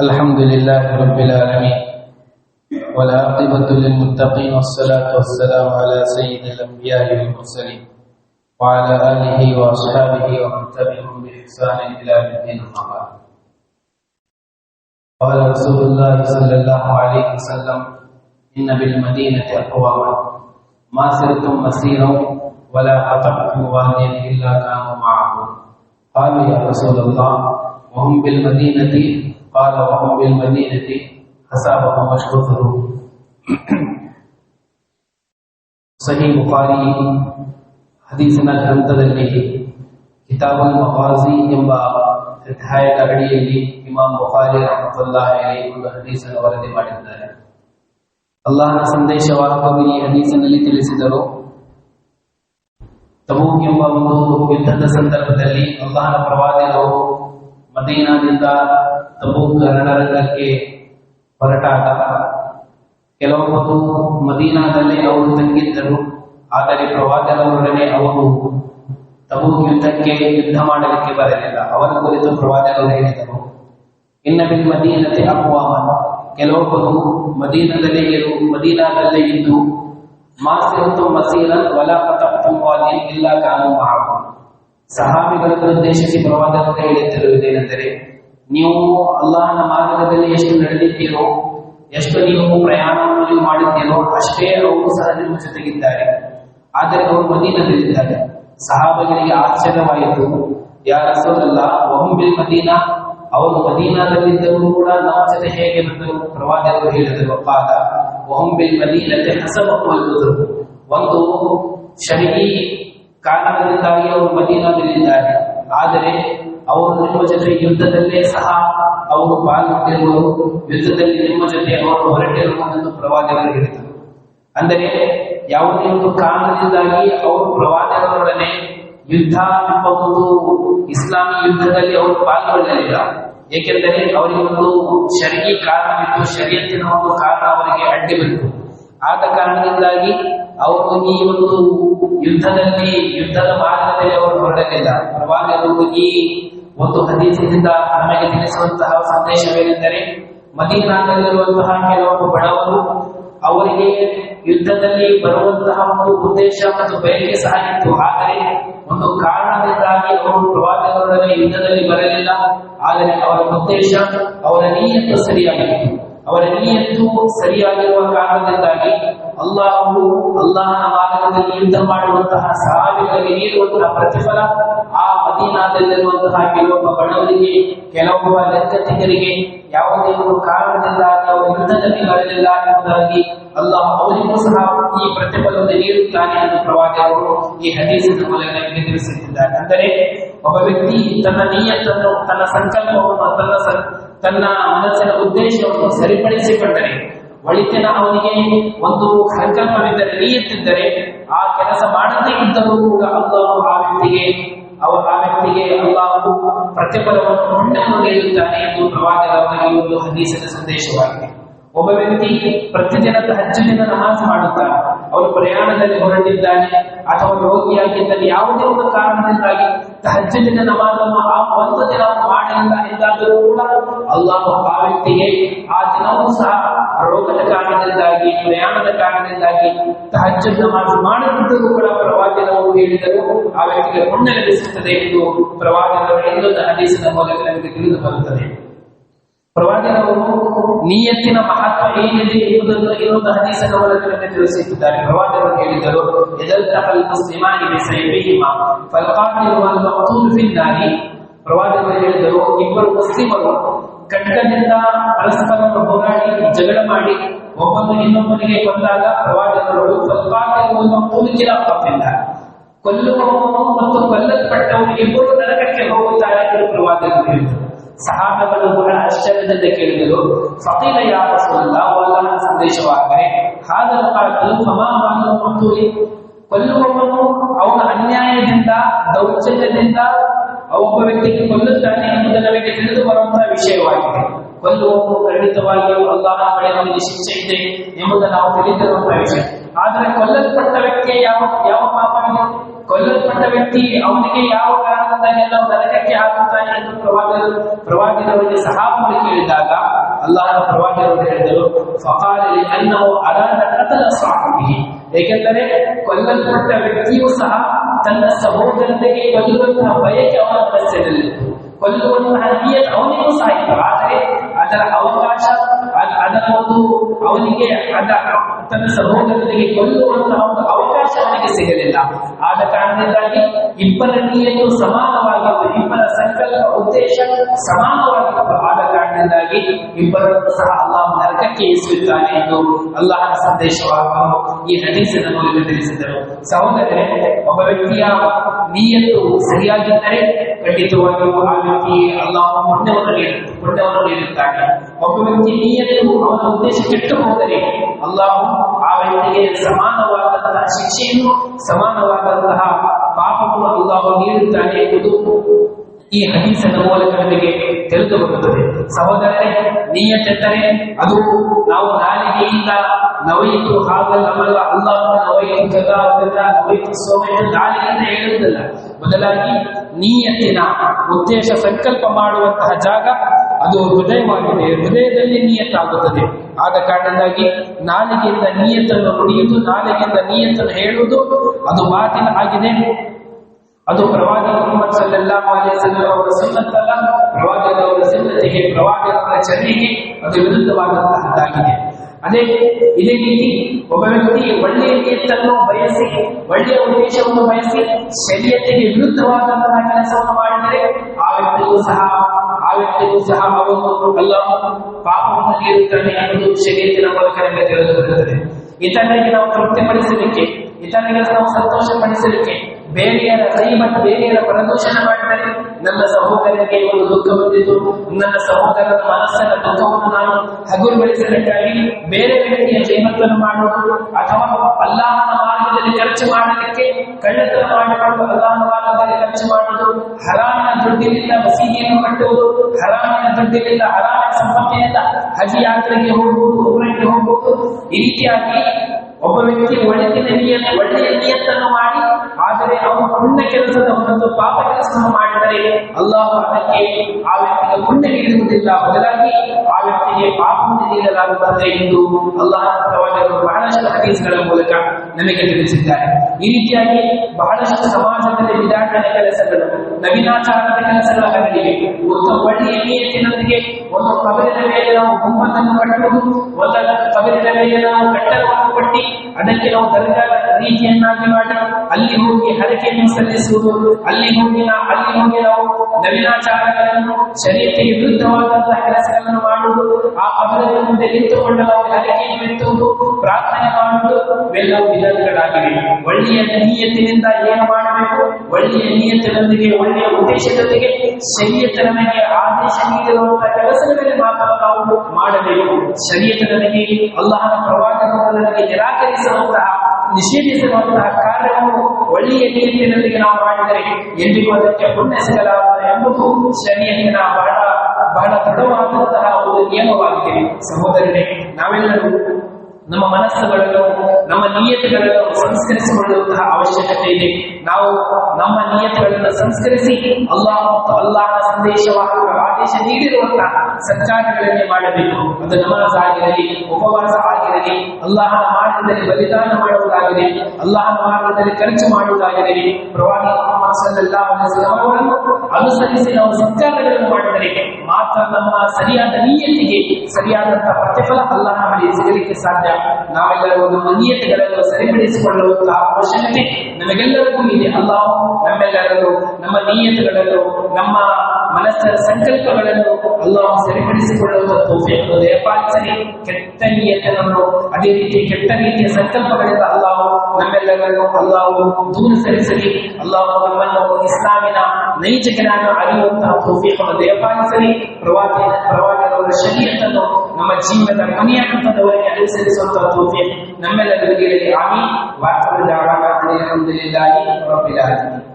الحمد لله رب العالمين. والعاقبة للمتقين. والصلاة والسلام على سيد الأنبياء والمرسلين وعلى آله وأصحابه ومن تبعهم بإحسان إلى الدين. بعد. قال رسول الله صلى الله عليه وسلم إن بالمدينة أقواما ما سرتم مسيرا ولا قطعتم واديا إلا كانوا معكم. قالوا يا رسول الله وهم بالمدينة قال وهم بالمدينة أصابهم أشرفه ಸಹಿ ಬುಖಾರಿ ಹದೀಸಿನ ಗ್ರಂಥದಲ್ಲಿ ಕಿತಾಬುಲ್ ಮಫಾಜಿ ಎಂಬ ಅಧ್ಯಾಯದ ಅಡಿಯಲ್ಲಿ ಇಮಾಮ್ ಬುಖಾರಿ ರಹಮತುಲ್ಲಾಹಿ ಒಂದು ಹದೀಸನ್ನು ವರದಿ ಮಾಡಿದ್ದಾರೆ ಅಲ್ಲಾಹನ ಸಂದೇಶವಾಹಕರು ಈ ಹದೀಸಿನಲ್ಲಿ ತಿಳಿಸಿದರು ತಬೂಕ್ ಎಂಬ ಒಂದು ಯುದ್ಧದ ಸಂದರ್ಭದಲ್ಲಿ ಅಲ್ಲಾಹನ ಪ್ರವಾದಿಗಳು ಮದೀನಾದಿಂದ ತಬೂಕ್ ರಣರಂಗಕ್ಕೆ ಹೊರಟಾಗ ಕೆಲವೊಬ್ಬರು ಮದೀನಾದಲ್ಲಿ ಅವರು ತಂಗಿದ್ದರು. ಆದರೆ ಪ್ರವಾದಿಗಳೊಡನೆ ಅವರು ತಬೂಕ್ ಯುದ್ಧಕ್ಕೆ ಯುದ್ಧ ಮಾಡಲಿಕ್ಕೆ ಬರಲಿಲ್ಲ. ಅವರ ಕುರಿತು ಪ್ರವಾದರು ಹೇಳಿದರು, ಇನ್ನ ಬಿಲ್ ಮದೀನತೆ ಅಪವಾಮ ಕೆಲವೊಬ್ಬರು ಮದೀನದಲ್ಲೇ ಇರು, ಮದೀನಾದಲ್ಲೇ ಇದ್ದು ಮಾಸಿರತು ಮಸೀರನ್ ವಲ ಪತಪ್ತು ವಾದಿ ಇಲ್ಲ ಕಾನು ಮಹಾಬು ಸಹಾಬಿಗಳನ್ನು ಉದ್ದೇಶಿಸಿ ಪ್ರವಾದಗಳು ಹೇಳುತ್ತಿರುವುದೇನೆಂದರೆ ನೀವು ಅಲ್ಲಾಹನ ಮಾರ್ಗದಲ್ಲಿ ಎಷ್ಟು ನಡೆದಿದ್ದೀರೋ, ಎಷ್ಟು ನೀವು ಪ್ರಯಾಣವನ್ನು ಮಾಡಿದ್ದೀರೋ, ಅಷ್ಟೇ ಅವರು ಸಹ ನಿಮ್ಮ ಜೊತೆಗಿದ್ದಾರೆ. ಆದರೆ ಅವರು ಮದೀನದಲ್ಲಿದ್ದಾರೆ. ಸಹಾಬಗಳಿಗೆ ಆಶ್ಚರ್ಯವಾಯಿತು. ಯಾರ ರಸೂಲಲ್ಲ ಒಮ್ಮೆ ಮದೀನ? ಅವರು ಮದೀನಾದಲ್ಲಿದ್ದರೂ ಕೂಡ ನಮ್ಮ ಜೊತೆ ಹೇಗೆ ಬಂದರು ಪ್ರವಾದಿಗಳು ಹೇಳಿದರು. ಪಾದ ಮದೀನ ಮದೀನತೆ ಹಸಬಕ್ಕುವುದು ಒಂದು ಶಹಿ ಕಾರಣದಿಂದಾಗಿ ಅವರು ಮದೀನದಲ್ಲಿದ್ದಾರೆ. ಆದರೆ ಅವರು ನಿಮ್ಮ ಜೊತೆ ಯುದ್ಧದಲ್ಲೇ ಸಹ ಅವರು ಪಾಲ್ಗೊಂಡಿರುವರು ಯುದ್ಧದಲ್ಲಿ ನಿಮ್ಮ ಜೊತೆ ಅವರು ಹೊರಟಿರುವುದನ್ನು ಪ್ರವಾದಿಗಳು ಹೇಳಿದರು ಅಂದರೆ ಯಾವುದೇ ಒಂದು ಕಾರಣದಿಂದಾಗಿ ಅವರು ಪ್ರವಾದಿಗಳೊಡನೆ ಯುದ್ಧ ಎಂಬ ಒಂದು ಇಸ್ಲಾಮಿ ಯುದ್ಧದಲ್ಲಿ ಅವರು ಪಾಲ್ಗೊಳ್ಳಲಿಲ್ಲ. ಏಕೆಂದರೆ ಅವರಿಗೆ ಒಂದು ಶರೀ ಕಾರಣವಿತ್ತು ಶರೀಯತ್ತಿನ ಒಂದು ಕಾರಣ ಅವರಿಗೆ ಅಡ್ಡಿ ಬಂತು. ಆದ ಕಾರಣದಿಂದಾಗಿ ಅವರು ಈ ಒಂದು ಯುದ್ಧದಲ್ಲಿ, ಯುದ್ಧದ ಮಾರ್ಗದಲ್ಲಿ ಅವರು ಹೊರಡಲಿಲ್ಲ. ಪ್ರವಾದಿಗಳು ಈ ಒಂದು ಹದೀಸಿನಿಂದ ನಮಗೆ ತಿಳಿಸುವಂತಹ ಸಂದೇಶವೇನೆಂದರೆ ಮದೀನಾದಲ್ಲಿರುವಂತಹ ಕೆಲವೊಬ್ಬ ಬಡವರು ಅವರಿಗೆ ಯುದ್ಧದಲ್ಲಿ ಬರುವಂತಹ ಒಂದು ಉದ್ದೇಶ ಮತ್ತು ಬಯಕೆ ಸಹ ಇತ್ತು. ಆದರೆ ಒಂದು ಕಾರಣದಿಂದಾಗಿ ಅವರು ಪ್ರವಾದಿಗಳೊಡನೆ ಯುದ್ಧದಲ್ಲಿ ಬರಲಿಲ್ಲ. ಆದರೆ ಅವರ ಉದ್ದೇಶ ಅವರ ನೀಯತ್ತು ಸರಿಯಾಗಿತ್ತು. ಅವರ ನೀಯತ್ತು ಸರಿಯಾಗಿರುವ ಕಾರಣದಿಂದಾಗಿ ಅಲ್ಲಾಹು ಅಲ್ಲಾಹನ ಮಾರ್ಗದಲ್ಲಿ ಯುದ್ಧ ಮಾಡುವಂತಹ ಸಹಾಯಗಳಿಗೆ ನೀಡುವಂತಹ ಪ್ರತಿಫಲ ಆ ಮದೀನಾದಲ್ಲಿರುವಂತಹ ಕೆಲವೊಬ್ಬ ಬಡವರಿಗೆ, ಕೆಲವೊಬ್ಬ ಲೆಕ್ಕತಿಗರಿಗೆ ಯಾವುದೇ ಒಂದು ಕಾರಣದಿಂದಾಗಿ ಅವರು ಯುದ್ಧದಲ್ಲಿ ಬರಲಿಲ್ಲ ಎಂಬುದಾಗಿ ಅಲ್ಲಾಹ್ ಅವರಿಗೂ ಸಹ ಈ ಪ್ರತಿಫಲವನ್ನು ನೀಡುತ್ತಾನೆ ಎಂದು ಪ್ರವಾದಿಯವರು ಈ ಹದೀಸಿನ ಮೂಲಕ ತಿಳಿಸುತ್ತಿದ್ದಾರೆ ಅಂದರೆ ಒಬ್ಬ ವ್ಯಕ್ತಿ ತನ್ನ ನೀಯತ್ತನ್ನು, ತನ್ನ ಸಂಕಲ್ಪವನ್ನು, ತನ್ನ ತನ್ನ ಮನಸ್ಸಿನ ಉದ್ದೇಶವನ್ನು ಸರಿಪಡಿಸಿಕೊಂಡರೆ, ಒಳಿತಿನ ಅವನಿಗೆ ಒಂದು ಸಂಕಲ್ಪವಿದ್ದರೆ ನೀಯುತ್ತಿದ್ದರೆ ಆ ಕೆಲಸ ಮಾಡದೇ ಇದ್ದರೂ ಕೂಡ ಅಲ್ಲಾಹು ಆ ವ್ಯಕ್ತಿಗೆ, ಅವ ಆ ವ್ಯಕ್ತಿಗೆ ಅಲ್ಲಾಹು ಪ್ರತಿಫಲವನ್ನು ಮಣ್ಣನ್ನು ನೀಡುತ್ತಾನೆ ಎಂದು ಪ್ರವಾದಿಗಳ ಒಂದು ಹದೀಸಿನ ಸಂದೇಶವಾಗಿದೆ. ಒಬ್ಬ ವ್ಯಕ್ತಿ ಪ್ರತಿದಿನದ ಹಚ್ಚಿನಿಂದ ನಮಾಜ್ ಮಾಡುತ್ತಾನೆ. ಅವನು ಪ್ರಯಾಣದಲ್ಲಿ ಹೊರಟಿದ್ದಾನೆ ಅಥವಾ ರೋಗಿಯಾಗಿದ್ದಲ್ಲಿ ಯಾವುದೇ ಒಂದು ಕಾರಣದಿಂದಾಗಿ ಹಜ್ಜಿನ ನಮಾಜನ್ನು ಆ ಒಂದು ದಿನ ಮಾಡಲಿಲ್ಲ ಎಂದಾದರೂ ಕೂಡ ಅಲ್ಲಾಹ ಆ ವ್ಯಕ್ತಿಗೆ ಆ ದಿನವೂ ಸಹ ರೋಗದ ಕಾರಣದಿಂದಾಗಿ, ಪ್ರಯಾಣದ ಕಾರಣದಿಂದಾಗಿ ತಹಜ್ಜುದ್ ನಮಾಜ್ ಮಾಡದಿದ್ದರೂ ಕೂಡ ಪ್ರವಾದಿನವರು ಹೇಳಿದರು. ಆ ವ್ಯಕ್ತಿಗೆ ಪುಣ್ಯ ಲಭಿಸುತ್ತದೆ ಎಂದು ಪ್ರವಾದಿಗಳು ಇನ್ನೊಂದು ಹದೀಸಿನ ಮೂಲಕ ನಮಗೆ ತಿಳಿದು ಬರುತ್ತದೆ ಪ್ರವಾದಿಗಳು ನಿಯತ್ತಿನ ಮಹತ್ವ ಏನಿದೆ ಎಂಬುದನ್ನು ಇನ್ನೊಂದು ಹದೀಸನ ಮೂಲಕ ನಮಗೆ ತಿಳಿಸುತ್ತಿದ್ದಾರೆ ಪ್ರವಾದಿಗಳು ಹೇಳಿದರು ಎದಲ್ತಕಲ್ ಮುಸ್ಲಿಮಾನಿ ಬಿಸೈಬಿಹಿಮ ಫಲ್ಕಾತಿಲು ವಲ್ ಮಕ್ತೂಲ್ ಫಿನ್ನಾರಿ. ಪ್ರವಾದಿಗಳು ಹೇಳಿದರು, ಇಬ್ಬರು ಮುಸ್ಲಿಮರು ಕಟ್ಟದಿಂದ ಪರಸ್ಪರ ಹೋರಾಡಿ, ಜಗಳ ಮಾಡಿ ಒಬ್ಬನು ಇನ್ನೊಬ್ಬನಿಗೆ ಕೊಂದಾಗ ಪ್ರವಾದಿಗಳು ವಲ್ ಮಕ್ತೂಲ್ ಕಿಲಾಫಿಲ್ಲ ಕೊಲ್ಲುವವನು ಮತ್ತು ಕೊಲ್ಲಲ್ಪಟ್ಟವನು ಇಬ್ಬರು ನರಕಕ್ಕೆ ಹೋಗುತ್ತಾರೆ ಎಂದು ಪ್ರವಾದಿಗಳು ಹೇಳಿದರು. ಸಹಾಬಗಳು ಬಹಳ ಆಶ್ಚರ್ಯದಿಂದ ಕೇಳಿದರು. ಫಕೀಲ ಯಾವ ಅಲ್ಲಾಹನ ಸಂದೇಶವಾದರೆ, ಹಾಗಲ್ಲ ಸಮಾಧಾನ ಮಂತೂರಿ ಕೊಲ್ಲುವವನು ಅವನ ಅನ್ಯಾಯದಿಂದ, ದೌರ್ಜನ್ಯದಿಂದ, ಒಬ್ಬ ವ್ಯಕ್ತಿಗೆ ಕೊಲ್ಲುತ್ತಾನೆ ಎಂಬುದು ನಮಗೆ ತಿಳಿದು ಬರುವಂತಹ ವಿಷಯವಾಗಿದೆ. ಕೊಲ್ಲುವವನು ಖಂಡಿತವಾಗಿಯೂ ಅಲ್ಲಾಹನ ಬಳಿ ನಮಗೆ ಶಿಕ್ಷೆ ಇದೆ ಎಂಬುದನ್ನು ನಾವು ತಿಳಿದಿರುವಂತಹ ವಿಷಯ. ಆದರೆ ಕೊಲ್ಲಲ್ಪಟ್ಟ ವ್ಯಕ್ತಿಯ ಯಾವ ಯಾವ ಪಾಪವಿದೆ ಕೊಲ್ಲಲ್ಪಟ್ಟ ವ್ಯಕ್ತಿ ಅವನಿಗೆ ಯಾವ ಕಾರಣದಿಂದಾಗಿ ನಾವು ನರಕಕ್ಕೆ ಹಾಕುತ್ತಾನೆ ಎಂದು ಪ್ರವಾದಿಗಳು ಪ್ರವಾದಿಗಳವರಿಗೆ ಸಹಾಬರು ಕೇಳಿದಾಗ ಅಲ್ಲಾಹನ ಪ್ರವಾದಿಗಳು ಹೇಳಿದರು ಫಕಾಲಿ ಅನ್ನವು ಅರಾದ ಕತಲ ಸಾಹಿಬಿ ಏಕೆಂದರೆ ಕೊಲ್ಲಲ್ಪಟ್ಟ ವ್ಯಕ್ತಿಯೂ ಸಹ ತನ್ನ ಸಹೋದರನಿಗೆ ಕೊಲ್ಲುವಂತಹ ಬಯಕೆ ಅವನ ಮನಸ್ಸಿನಲ್ಲಿತ್ತು ಕೊಲ್ಲುವಂತಹ ನಿಯತ್ ಅವನಿಗೂ ಸಹ ಇತ್ತು ಆದರೆ ಅದರ ಅವಕಾಶ ಅದ್- ಅದರ ಒಂದು ಅವನಿಗೆ ಅದ ತನ್ನ ಸಹೋದರನಿಗೆ ಕೊಲ್ಲುವಂತಹ ಒಂದು ಅವಕಾಶ ಅವನಿಗೆ ಸಿಗಲಿಲ್ಲ. ಆದ ಕಾರಣದಿಂದಾಗಿ ಇಬ್ಬರ ನಿಯತ್ತು ಸಮಾನವಾಗಿತ್ತು ಇಬ್ಬರ ಸಂಕಲ್ಪ ಉದ್ದೇಶ ಸಮಾನವಾಗಿತ್ತು. ಆದ ಕಾರಣದಿಂದಾಗಿ ಇಬ್ಬರನ್ನು ಸಹ ಅಲ್ಲಾಹ ನರಕಕ್ಕೆ ಇಳಿಸುತ್ತಾನೆ ಎಂದು ಅಲ್ಲಾಹನ ಸಂದೇಶವನ್ನು ಈ ಹದೀಸಿನ ಮೂಲಕ ತಿಳಿಸಿದರು. ಒಬ್ಬ ವ್ಯಕ್ತಿಯ ನೀಯತ್ತು ಸರಿಯಾಗಿದ್ದರೆ ಖಂಡಿತವಾಗಿಯೂ ಆ ವ್ಯಕ್ತಿ ಅಲ್ಲಾಹ ಪುಣ್ಯವನ್ನು ನೀಡು, ಪುಣ್ಯವನ್ನು ನೀಡುತ್ತಾನೆ. ಒಬ್ಬ ವ್ಯಕ್ತಿ ನೀಯತ್ತು ಅವನ ಉದ್ದೇಶ ಕೆಟ್ಟು ಹೋದರೆ ಅಲ್ಲಾಹು ಆ ವ್ಯಕ್ತಿಗೆ ಸಮಾನವಾದಂತಹ ಶಿಕ್ಷೆಯನ್ನು ಸಮಾನವಾದಂತಹ ಪಾಪವನ್ನು ಅಲ್ಲಾಹು ನೀಡುತ್ತಾನೆ ಎಂಬುದು ಈ ಹದೀಸನ ಮೂಲಕ ನಮಗೆ ತಿಳಿದು ಬರುತ್ತದೆ ಸಹೋದರರೇ ನೀಯತ್ತೆಂದರೆ ಅದು ನಾವು ನಾಲಿಗೆಯಿಂದ ನವಯಿತು ಹಾಗಲ್ಲ ಅಲ್ಲಾಹ ನವಯಿತು ಕದಾ ನವಯಿತು ಸೋಮ ಎಂದು ನಾಲಿಗೆಯಿಂದ ಹೇಳುವುದಿಲ್ಲ. ಬದಲಾಗಿ ನೀಯತ್ತಿನ ಉದ್ದೇಶ ಸಂಕಲ್ಪ ಮಾಡುವಂತಹ ಜಾಗ ಅದು ಹೃದಯವಾಗಿದೆ. ಹೃದಯದಲ್ಲಿ ನಿಯತ್ತಾಗುತ್ತದೆ ಆದ ಕಾರಣದಾಗಿ ನಾಲಿಗೆಯಿಂದ ನಿಯಂತ್ರಣ ನುಡಿಯುವುದು ನಾಲಿಗೆಯಿಂದ ನಿಯಂತ್ರಣ ಹೇಳುವುದು ಅದು ಮಾತಿನ ಆಗಿದೆ. ಅದು ಪ್ರವಾದಿ ಮೊಹಮ್ಮದ್ ವಸಲ್ಲಂ ಅವರ ಸುನ್ನತ್ತಲ್ಲ. ಪ್ರವಾದಿಯವರ ಸುನ್ನತಿಗೆ ಪ್ರವಾದಿಯವರ ಚರ್ಯೆಗೆ ಅದು ವಿರುದ್ಧವಾದಂತಹದ್ದಾಗಿದೆ. ಅದೇ ಇದೇ ರೀತಿ ಒಬ್ಬ ವ್ಯಕ್ತಿ ಒಳ್ಳೆಯ ನಿಯತ್ತನ್ನು ಬಯಸಿ, ಒಳ್ಳೆಯ ಉದ್ದೇಶವನ್ನು ಬಯಸಿ ಶರೀರತೆಗೆ ವಿರುದ್ಧವಾದಂತಹ ಕೆಲಸವನ್ನು ಮಾಡಿದರೆ ಆ ವ್ಯಕ್ತಿಯೂ ಸಹ ಆ ವ್ಯಕ್ತಿಗೂ ಸಹ ಅವನು ಅಲ್ಲ ಪಾಪವನ್ನು ನೀಡುತ್ತಾನೆ ಅನ್ನೋದು ಶರೀರದ ಮೂಲಕ ನಮಗೆ ತಿಳಿದು ಬರುತ್ತದೆ ಇತರರಿಗೆ ನಾವು ತೃಪ್ತಿಪಡಿಸಲಿಕ್ಕೆ ಇತರರಿಗೆ ನಾವು ಸಂತೋಷಪಡಿಸಲಿಕ್ಕೆ ಕೈ ಮತ್ತು ಬೇರೆಯರ ಪ್ರದೂಷಣ ಮಾಡಿದರೆ ನನ್ನ ಸಹೋದರನಿಗೆ ಒಂದು ದುಃಖ ಬಂದಿತು. ನನ್ನ ಸಹೋದರನ ಮನಸ್ಸನ್ನ ದುಃಖವನ್ನು ನಾನು ಹಗುರುಗೊಳಿಸಲಿಕ್ಕಾಗಿ ಬೇರೆ ವ್ಯಕ್ತಿಯ ಜೈಮತ್ತನ್ನು ಮಾಡುವುದು ಅಥವಾ ಅಲ್ಲಾಹನ ಮಾರ್ಗದಲ್ಲಿ ಖರ್ಚು ಮಾಡಲಿಕ್ಕೆ ಕಳ್ಳತನ ಮಾಡಿಕೊಂಡು ಅಲ್ಲಾಹನ ಮಾರ್ಗದಲ್ಲಿ ಖರ್ಚು ಮಾಡುವುದು ಹರಾಮಿನ ದುಡ್ಡಿನಿಂದ ಮಸೀದಿಯನ್ನು ಕಟ್ಟುವುದು, ಹರಾಮಿನ ದುಡ್ಡಿನಿಂದ ಹರಾಮಿನ ಸಂಪತ್ತಿನಿಂದ ಹಜ್ ಯಾತ್ರೆಗೆ ಹೋಗುವುದು ಉಮ್ರೆಗೆ ಹೋಗುವುದು. ಈ ರೀತಿಯಾಗಿ ಒಬ್ಬ ವ್ಯಕ್ತಿ ಒಳ್ಳೆಯ ನಿಯತ್ ಒಳ್ಳೆಯ ನಿಯತ್ತನ್ನು ಮಾಡಿ, ಆದರೆ ಅವನು ಪುಣ್ಯ ಕೆಲಸದ ಒಂದು ಪಾಪ ಕೆಲಸವನ್ನು ಮಾಡಿದರೆ ಅಲ್ಲಾಹ್ ಅದಕ್ಕೆ ಆ ವ್ಯಕ್ತಿಗೆ ಪುಣ್ಯ ನೀಡುವುದಿಲ್ಲ. ಬದಲಾಗಿ ಆ ವ್ಯಕ್ತಿಗೆ ಪಾಪವನ್ನು ನೀಡಲಾಗುತ್ತದೆ ಎಂದು ಅಲ್ಲಾಹ ಹದೀಸ್ಗಳ ಮೂಲಕ ನಮಗೆ ತಿಳಿಸಿದ್ದಾರೆ. ಈ ರೀತಿಯಾಗಿ ಬಹಳಷ್ಟು ಸಮಾಜದಲ್ಲಿ ವಿಧಾನದ ಕೆಲಸಗಳು, ನವೀನಾಚಾರದ ಕೆಲಸಗಳ ಹರಡಿವೆ ಒಂದು ಒಳ್ಳೆಯ ಒಂದು ಕಬರಿನ ಮೇಲೆ ನಾವು ಗುಂಪನ್ನು ಕಟ್ಟುವುದು, ಒಂದು ಕಬರಿನ ಮೇಲೆ ನಾವು ಕಟ್ಟಡವನ್ನು ಕಟ್ಟಿ ಅದಕ್ಕೆ ನಾವು ದರ್ಗಾ ರೀತಿಯನ್ನಾಗಿ ಮಾಡಿ, ಅಲ್ಲಿ ಹೋಗಿ ಹರಕೆಯನ್ನು ಸಲ್ಲಿಸುವುದು, ಅಲ್ಲಿ ಹೋಗಿ ನಾವು ಅಲ್ಲಿ ಹೋಗಿ ನಾವು ನವೀನಾಚಾರಗಳನ್ನು ಶರೀರಕ್ಕೆ ವಿರುದ್ಧವಾದಂತಹ ಕೆಲಸಗಳನ್ನು ಮಾಡುವುದು, ಆ ಕಬರಿನ ಮುಂದೆ ನಿಂತುಕೊಂಡು ನಾವು ಹರಕೆಯನ್ನು ಎತ್ತುವುದು ಪ್ರಾರ್ಥನೆ ಮಾಡುವುದು ಇವೆಲ್ಲವೂ ವಿಧಾನಗಳಾಗಿವೆ ಒಳ್ಳೆಯ ನೀಯತ್ತಿನಿಂದ ಏನು ಮಾಡಬೇಕು? ಒಳ್ಳೆಯ ನಿಯತ್ತಿನೊಂದಿಗೆ ಒಳ್ಳೆಯ ಉದ್ದೇಶದೊಂದಿಗೆ ನಮಗೆ ಆದೇಶ ನೀಡಿರುವಂತಹ ಕೆಲಸಗಳಲ್ಲಿ ಮಾತ್ರ ನಾವು ಮಾಡಬೇಕು. ಶರೀಯತ ಅಲ್ಲಾಹನ ಪ್ರವಾದವನ್ನು ನನಗೆ ನಿರಾಕರಿಸುವಂತಹ, ನಿಷೇಧಿಸುವಂತಹ ಕಾರ್ಯವನ್ನು ಒಳ್ಳೆಯ ನಿಯತ್ತಿನೊಂದಿಗೆ ನಾವು ಮಾಡಿದರೆ ಎಂದಿಗೂ ಅದಕ್ಕೆ ಪುಣ್ಯ ಸಿಗಲಾರದು ಎಂಬುದು ಶರೀಯತಿನ ಬಹಳ ಬಹಳ ದೃಢವಾದಂತಹ ಒಂದು ನಿಯಮವಾಗಿದೆ. ಸಹೋದರನೇ ನಾವೆಲ್ಲರೂ ನಮ್ಮ ಮನಸ್ಸುಗಳನ್ನು ನಮ್ಮ ನಿಯತಗಳನ್ನು ಸಂಸ್ಕರಿಸಿಕೊಳ್ಳುವಂತಹ ಅವಶ್ಯಕತೆ ಇದೆ ನಾವು ನಮ್ಮ ನಿಯತಗಳನ್ನು ಸಂಸ್ಕರಿಸಿ ಅಲ್ಲಾಹ್ ಮತ್ತು ಅಲ್ಲಾಹನ ಸಂದೇಶವಾಹಕ ಆದೇಶ ನೀಡಿರುವಂತಹ ಸಂಚಾರಗಳನ್ನೇ ಮಾಡಬೇಕು. ಅದು ನಮಾಜ್ ಆಗಿರಲಿ, ಉಪವಾಸ ಆಗಿರಲಿ, ಅಲ್ಲಾಹನ ಮಾರ್ಗದಲ್ಲಿ ಬಲಿದಾನ ಮಾಡುವುದಾಗಲಿ ಅಲ್ಲಾಹನ ಮಾರ್ಗದಲ್ಲಿ ಖರ್ಚು ಮಾಡುವುದಾಗಿರಲಿ, ಪ್ರವಾದಿ ಅವರನ್ನು ಅನುಸರಿಸಿ ನಾವು ಸಂಚಾರಗಳನ್ನು ಮಾಡಿದರೆ ಮಾತ್ರ ನಮ್ಮ ಸರಿಯಾದ ನಿಯತಿಗೆ ಸರಿಯಾದಂತಹ ಪ್ರತಿಫಲ ಅಲ್ಲಾಹನ ಬಳಿ ಸಿಗಲಿಕ್ಕೆ ಸಾಧ್ಯ. ನಾವೆಲ್ಲರೂ ನಮ್ಮ ನಿಯತಿಗಳನ್ನು ಸರಿಪಡಿಸಿಕೊಳ್ಳುವಂತಹ ಅವಶ್ಯಕತೆ. ನಮಗೆಲ್ಲರಿಗೂ ಇದೆ ಅಲ್ಲ ನಮ್ಮೆಲ್ಲರನ್ನು ನಮ್ಮ ನೀಯತೆಗಳನ್ನು ನಮ್ಮ ಮನಸ್ಸಿನ ಸಂಕಲ್ಪಗಳನ್ನು ಅಲ್ಲಾಹ್ ಸರಿಪಡಿಸಿಕೊಳ್ಳುವ ತೌಫೀಕನ್ನು ದಯಪಾಲಿಸಲಿ ಕೆಟ್ಟ ನಿಯತನನ್ನು ಅದೇ ರೀತಿ ಕೆಟ್ಟ ರೀತಿಯ ಸಂಕಲ್ಪಗಳಿಂದ ಅಲ್ಲಾಹ್ ನಮ್ಮೆಲ್ಲರನ್ನು ಅಲ್ಲಾಹ್ ದೂರ ಸರಿಸಲಿ. ಅಲ್ಲಾಹ್ ನಮ್ಮನ್ನು ಇಸ್ಲಾಮಿನ ನೈಜ ಜ್ಞಾನ ಅರಿಯುವಂತಹ ತೋಫೆಯನ್ನು ದಯಪಾಲಿಸಲಿ ಪ್ರವಾದಿ ولا شريك ومجيب نعم، دمني أنت دواني عليه الصلاة والتوفيق نما لبدي للعمي وأعتمد على نعم، الحمد لله رب العالمين.